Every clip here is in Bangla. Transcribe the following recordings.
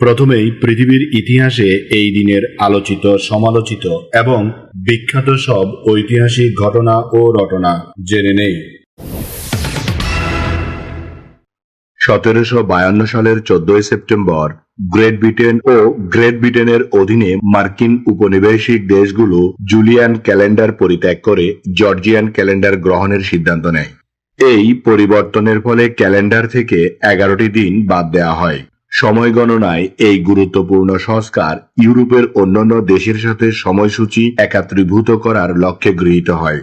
প্রথমেই পৃথিবীর ইতিহাসে এই দিনের আলোচিত, সমালোচিত এবং বিখ্যাত সব ঐতিহাসিক ঘটনা ও রটনা জেনে নেই। সতেরোশো বায়ান্ন সালের চোদ্দই সেপ্টেম্বর, গ্রেট ব্রিটেন ও গ্রেট ব্রিটেনের অধীনে মার্কিন উপনিবেশিক দেশগুলো জুলিয়ান ক্যালেন্ডার পরিত্যাগ করে জর্জিয়ান ক্যালেন্ডার গ্রহণের সিদ্ধান্ত নেয়। এই পরিবর্তনের ফলে ক্যালেন্ডার থেকে এগারোটি দিন বাদ দেওয়া হয়। সময় গণনায় এই গুরুত্বপূর্ণ সংস্কার ইউরোপের অন্যান্য দেশের সাথে সময়সূচি একাত্রীভূত করার লক্ষ্যে গৃহীত হয়।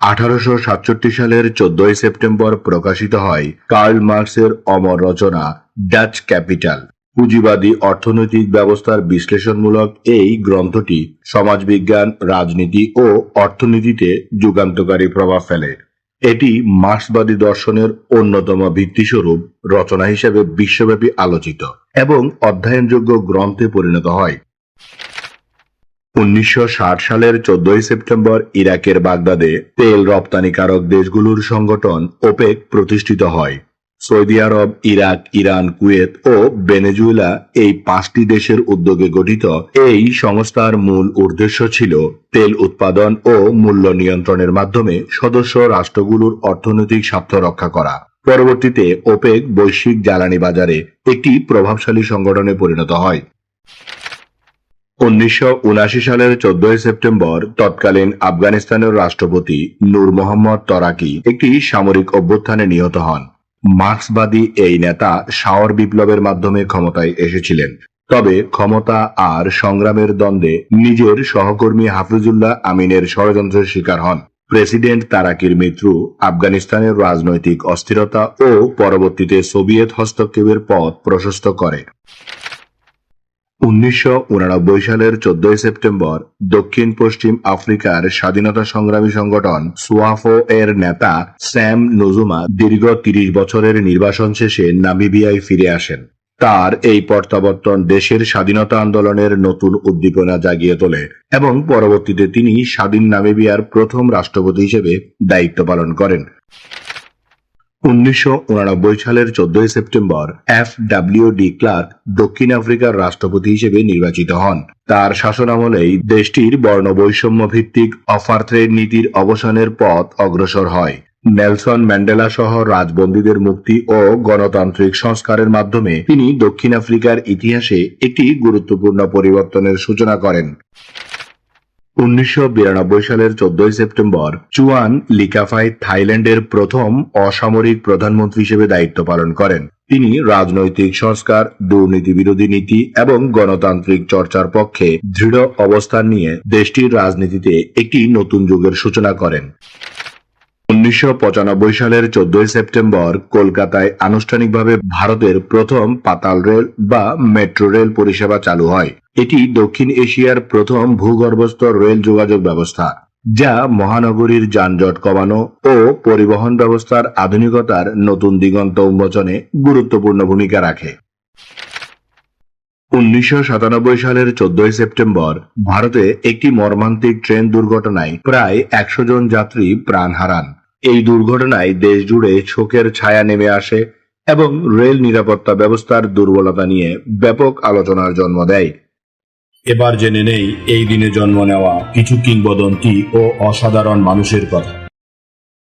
আঠারোশো সাতষট্টি সালের চোদ্দই সেপ্টেম্বর প্রকাশিত হয় কার্ল মার্কসের অমর রচনা ডাচ ক্যাপিটাল। পুঁজিবাদী অর্থনৈতিক ব্যবস্থার বিশ্লেষণমূলক এই গ্রন্থটি সমাজবিজ্ঞান, রাজনীতি ও অর্থনীতিতে যুগান্তকারী প্রভাব ফেলে। এটি মার্ক্সবাদী দর্শনের অন্যতম ভিত্তিস্বরূপ রচনা হিসেবে বিশ্বব্যাপী আলোচিত এবং অধ্যয়নযোগ্য গ্রন্থে পরিণত হয়। উনিশশো ষাট সালের চোদ্দই সেপ্টেম্বর ইরাকের বাগদাদে তেল রপ্তানিকারক দেশগুলোর সংগঠন ওপেক প্রতিষ্ঠিত হয়। সৌদি আরব, ইরাক, ইরান, কুয়েত ও ভেনেজুয়েলা এই পাঁচটি দেশের উদ্যোগে গঠিত এই সংস্থার মূল উদ্দেশ্য ছিল তেল উৎপাদন ও মূল্য নিয়ন্ত্রণের মাধ্যমে সদস্য রাষ্ট্রগুলোর অর্থনৈতিক স্বার্থ রক্ষা করা। পরবর্তীতে ওপেক বৈশ্বিক জ্বালানি বাজারে একটি প্রভাবশালী সংগঠনে পরিণত হয়। উনিশশো সালের চোদ্দই সেপ্টেম্বর তৎকালীন আফগানিস্তানের রাষ্ট্রপতি নূর মোহাম্মদ তরাকি একটি সামরিক অভ্যুত্থানে নিহত হন। মার্ক্সবাদী এই নেতা শাওর বিপ্লবের মাধ্যমে ক্ষমতায় এসেছিলেন। তবে ক্ষমতা আর সংগ্রামের দ্বন্দ্বে নিজের সহকর্মী হাফিজুল্লাহ আমিনের ষড়যন্ত্রের শিকার হন। প্রেসিডেন্ট তারাকির মৃত্যু আফগানিস্তানের রাজনৈতিক অস্থিরতা ও পরবর্তীতে সোভিয়েত হস্তক্ষেপের পথ প্রশস্ত করে। উনিশশো সালের চোদ্দই সেপ্টেম্বর দক্ষিণ পশ্চিম আফ্রিকার স্বাধীনতা সংগ্রামী সংগঠন সুয়াফো এর নেতা স্যাম নুজুমা দীর্ঘ তিরিশ বছরের নির্বাসন শেষে নামিবিয়ায় ফিরে আসেন। তার এই প্রত্যাবর্তন দেশের স্বাধীনতা আন্দোলনের নতুন উদ্দীপনা জাগিয়ে তোলে এবং পরবর্তীতে তিনি স্বাধীন নামিবিয়ার প্রথম রাষ্ট্রপতি হিসেবে দায়িত্ব পালন করেন। উনিশশো সালের চোদ্দই September F W de Klerk দক্ষিণ আফ্রিকার রাষ্ট্রপতি হিসেবে নির্বাচিত হন। তার শাসনামলেই দেশটির বর্ণ বৈষম্য ভিত্তিক অফারথ্রেড নীতির অবসানের পথ অগ্রসর হয়। নেলসন ম্যান্ডেলা সহ রাজবন্দীদের মুক্তি ও গণতান্ত্রিক সংস্কারের মাধ্যমে তিনি দক্ষিণ আফ্রিকার ইতিহাসে একটি গুরুত্বপূর্ণ পরিবর্তনের সূচনা করেন। উনিশশো বিরানব্বই সালের চোদ্দই সেপ্টেম্বর, চুয়ান লিকাফাই থাইল্যান্ডের প্রথম অসামরিক প্রধানমন্ত্রী হিসেবে দায়িত্ব পালন করেন। তিনি রাজনৈতিক সংস্কার দুর্নীতি বিরোধী নীতি এবং গণতান্ত্রিক চর্চার পক্ষে দৃঢ় অবস্থান নিয়ে দেশটির রাজনীতিতে একটি নতুন যুগের সূচনা করেন। উনিশশো পঁচানব্বই সালের চোদ্দই সেপ্টেম্বর, কলকাতায় আনুষ্ঠানিকভাবে ভারতের প্রথম পাতাল রেল বা মেট্রো রেল পরিষেবা চালু হয়। এটি দক্ষিণ এশিয়ার প্রথম ভূগর্ভস্থ রেল যোগাযোগ ব্যবস্থা, যা মহানগরীর যানজট কমানো ও পরিবহন ব্যবস্থার আধুনিকতার নতুন দিগন্ত উন্মোচনে গুরুত্বপূর্ণ ভূমিকা রাখে। উনিশশো সাতানব্বই সালের চোদ্দই সেপ্টেম্বর ভারতে একটি মর্মান্তিক ট্রেন দুর্ঘটনায় প্রায় একশো জন যাত্রী প্রাণ হারান। এই দুর্ঘটনায় দেশ জুড়ে শোকের ছায়া নেমে আসে এবং রেল নিরাপত্তা ব্যবস্থার দুর্বলতা নিয়ে ব্যাপক আলোচনার জন্ম দেয়। এবার জেনে নেই এই দিনে জন্ম নেওয়া কিছু কিংবদন্তি ও অসাধারণ মানুষের কথা।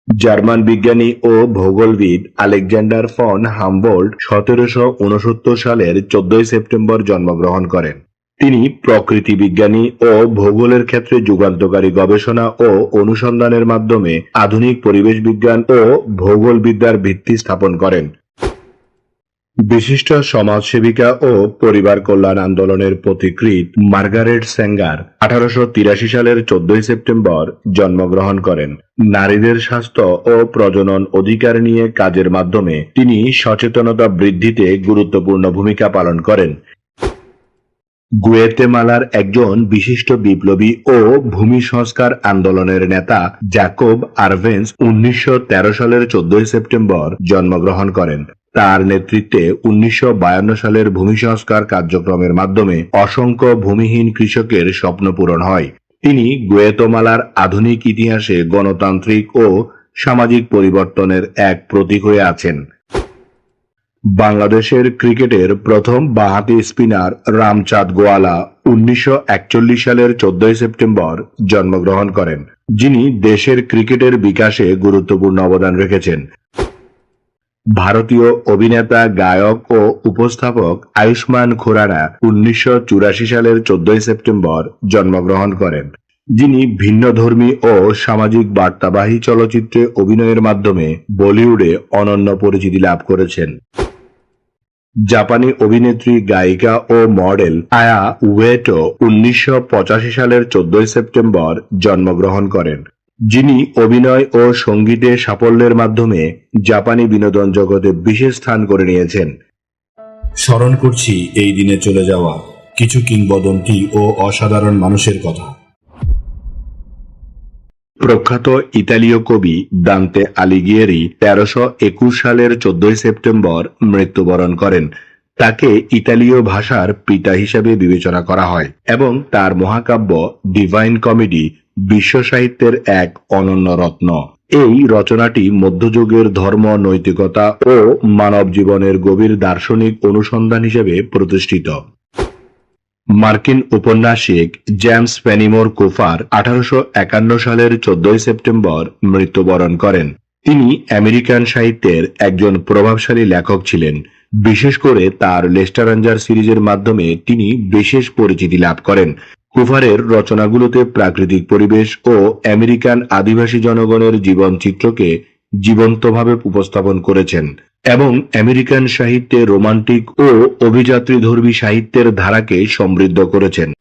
জার্মান বিজ্ঞানী ও ভূগোলবিদ আলেকজান্ডার ফন হামবোল্ড সতেরোশো সালের চোদ্দই সেপ্টেম্বর জন্মগ্রহণ করেন। তিনি প্রকৃতি বিজ্ঞানী ও ভূগোলের ক্ষেত্রে যুগান্তকারী গবেষণা ও অনুসন্ধানের মাধ্যমে আধুনিক পরিবেশ বিজ্ঞান ও ভূগোলবিদ্যার ভিত্তি স্থাপন করেন। বিশিষ্ট সমাজসেবিকা ও পরিবার কল্যাণ আন্দোলনের পথিকৃৎ মার্গারেট স্যাঙ্গার আঠারোশো তিরাশি সালের চোদ্দই সেপ্টেম্বর জন্মগ্রহণ করেন। নারীদের স্বাস্থ্য ও প্রজনন অধিকার নিয়ে কাজের মাধ্যমে তিনি সচেতনতা বৃদ্ধিতে গুরুত্বপূর্ণ ভূমিকা পালন করেন। গুয়েতেমালার একজন বিশিষ্ট বিপ্লবী ও ভূমি সংস্কার আন্দোলনের নেতা জ্যাকব আরভেন্স উনিশশো তেরো সালের চোদ্দই সেপ্টেম্বর জন্মগ্রহণ করেন। তার নেতৃত্বে উনিশশো বায়ান্ন সালের ভূমি সংস্কার কার্যক্রমের মাধ্যমে অসংখ্য ভূমিহীন কৃষকের স্বপ্ন পূরণ হয়। তিনি গুয়েতমালার আধুনিক ইতিহাসে গণতান্ত্রিক ও সামাজিক পরিবর্তনের এক প্রতীক হয়ে আছেন। বাংলাদেশের ক্রিকেটের প্রথম বাঁহাতি স্পিনার রামচাঁদ গোয়ালা উনিশশো একচল্লিশ সালের চোদ্দই সেপ্টেম্বর জন্মগ্রহণ করেন, যিনি দেশের ক্রিকেটের বিকাশে গুরুত্বপূর্ণ অবদান রেখেছেন। ভারতীয় অভিনেতা, গায়ক ও উপস্থাপক আয়ুষ্মান খুরানা উনিশশো সালের চোদ্দই সেপ্টেম্বর জন্মগ্রহণ করেন, যিনি ভিন্নধর্মী ও সামাজিক বার্তাবাহী চলচ্চিত্রে অভিনয়ের মাধ্যমে বলিউডে অনন্য পরিচিতি লাভ করেছেন। জাপানি অভিনেত্রী, গায়িকা ও মডেল আয়া উয়েটো উনিশশো সালের চোদ্দই সেপ্টেম্বর জন্মগ্রহণ করেন। যিনি অভিনয় ও সঙ্গীতে সাফল্যের মাধ্যমে জাপানি বিনোদন জগতে বিশেষ স্থান করে নিয়েছেন। স্মরণ করছি এই দিনে চলে যাওয়া কিছু কিংবদন্তি ও অসাধারণ মানুষের কথা। প্রখ্যাত ইতালীয় কবি দান্তে আলিগিয়েরি তেরোশো একুশ সালের চোদ্দই সেপ্টেম্বর মৃত্যুবরণ করেন। তাকে ইতালীয় ভাষার পিতা হিসেবে বিবেচনা করা হয় এবং তার মহাকাব্য ডিভাইন কমেডি বিশ্ব সাহিত্যের এক অনন্য রত্ন। এই রচনাটি মধ্যযুগের ধর্ম, নৈতিকতা ও মানব জীবনের গভীর দার্শনিক অনুসন্ধান হিসেবে প্রতিষ্ঠিত। মার্কিন উপন্যাসিক জেমস পেনিমোর কুফার আঠারোশো একান্ন সালের চোদ্দই সেপ্টেম্বর মৃত্যুবরণ করেন। তিনি আমেরিকান সাহিত্যের একজন প্রভাবশালী লেখক ছিলেন। বিশেষ করে তার লেস্টারাঞ্জার সিরিজের মাধ্যমে তিনি বিশেষ পরিচিতি লাভ করেন। কুফারের রচনাগুলোতে প্রাকৃতিক পরিবেশ ও আমেরিকান আদিবাসী জনগণের জীবনচিত্রকে জীবন্তভাবে উপস্থাপন করেছেন। এবং আমেরিকান সাহিত্যে রোমান্টিক ও অভিযাত্রীধর্মী সাহিত্যের ধারাকে সমৃদ্ধ করেছেন।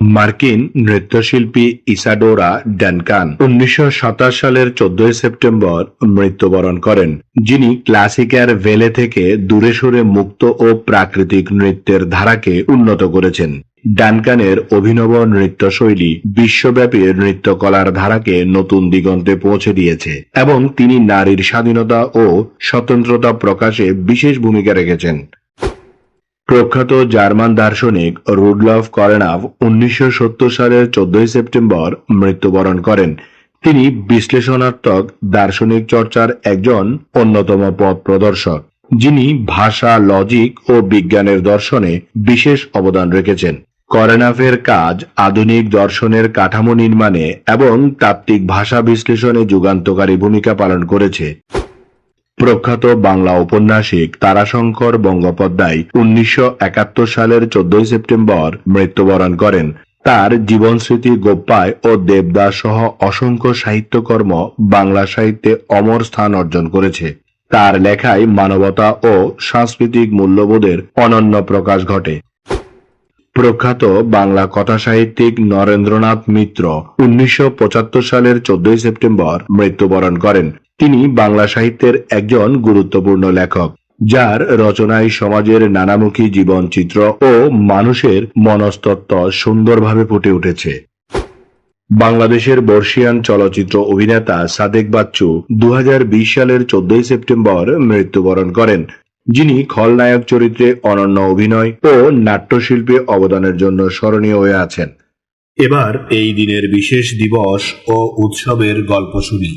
মার্কিন নৃত্যশিল্পী ইসাডোরা ড্যানকান উনিশশো সাতাশ সালের চোদ্দই সেপ্টেম্বর মৃত্যুবরণ করেন, যিনি ক্লাসিক্যার ভেলে থেকে দূরে সরে মুক্ত ও প্রাকৃতিক নৃত্যের ধারাকে উন্নত করেছেন। ডানকানের অভিনব নৃত্যশৈলী বিশ্বব্যাপী নৃত্যকলার ধারাকে নতুন দিগন্তে পৌঁছে দিয়েছে এবং তিনি নারীর স্বাধীনতা ও স্বতন্ত্রতা প্রকাশে বিশেষ ভূমিকা রেখেছেন। প্রখ্যাত জার্মান দার্শনিক রুডলফ করেনাভ উনিশশো সত্তর সালের চোদ্দই সেপ্টেম্বর মৃত্যুবরণ করেন। তিনি বিশ্লেষণাত্মক দার্শনিক চর্চার একজন অন্যতম পথ প্রদর্শক, যিনি ভাষা, লজিক ও বিজ্ঞানের দর্শনে বিশেষ অবদান রেখেছেন। করেনাফের কাজ আধুনিক দর্শনের কাঠামো নির্মাণে এবং তাত্ত্বিক ভাষা বিশ্লেষণে যুগান্তকারী ভূমিকা পালন করেছে। প্রখ্যাত বাংলা ঔপন্যাসিক তারাশঙ্কর বঙ্গোপাধ্যায় উনিশশো একাত্তর সালের চোদ্দই সেপ্টেম্বর মৃত্যুবরণ করেন। তার জীবনস্মৃতি গোপ্পায় ও দেবদাস সহ অসংখ্য সাহিত্যকর্ম বাংলা সাহিত্যে অমর স্থান অর্জন করেছে। তার লেখায় মানবতা ও সাংস্কৃতিক মূল্যবোধের অনন্য প্রকাশ ঘটে। প্রখ্যাত বাংলা কথা সাহিত্যিক নরেন্দ্রনাথ মিত্র উনিশশো পঁচাত্তর সালের চোদ্দই সেপ্টেম্বর মৃত্যুবরণ করেন। তিনি বাংলা সাহিত্যের একজন গুরুত্বপূর্ণ লেখক, যার রচনায় সমাজের নানামুখী জীবনচিত্র ও মানুষের মনস্তত্ত্ব সুন্দরভাবে ফুটে উঠেছে। বাংলাদেশের বর্ষিয়ান চলচ্চিত্র অভিনেতা সাদেক বাচ্চু দু হাজার বিশ সালের চোদ্দই সেপ্টেম্বর মৃত্যুবরণ করেন। যিনি খলনায়ক চরিত্রে অনন্য অভিনয় ও নাট্যশিল্পে অবদানের জন্য স্মরণীয় হয়ে আছেন। এবার এই দিনের বিশেষ দিবস ও উৎসবের গল্প শুনি।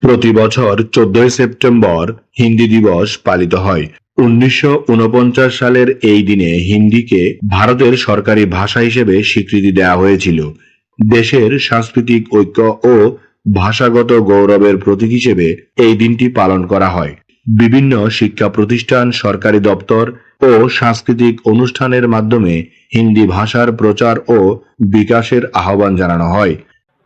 প্রতি বছর চোদ্দই সেপ্টেম্বর হিন্দি দিবস পালিত হয়। উনিশশো উনপঞ্চাশ সালের এই দিনে হিন্দিকে ভারতের সরকারি ভাষা হিসেবে স্বীকৃতি দেওয়া হয়েছিল। দেশের সাংস্কৃতিক ঐক্য ও ভাষাগত গৌরবের প্রতীক হিসেবে এই দিনটি পালন করা হয়। বিভিন্ন শিক্ষা প্রতিষ্ঠান, সরকারি দপ্তর ও সাংস্কৃতিক অনুষ্ঠানের মাধ্যমে হিন্দি ভাষার প্রচার ও বিকাশের আহ্বান জানানো হয়।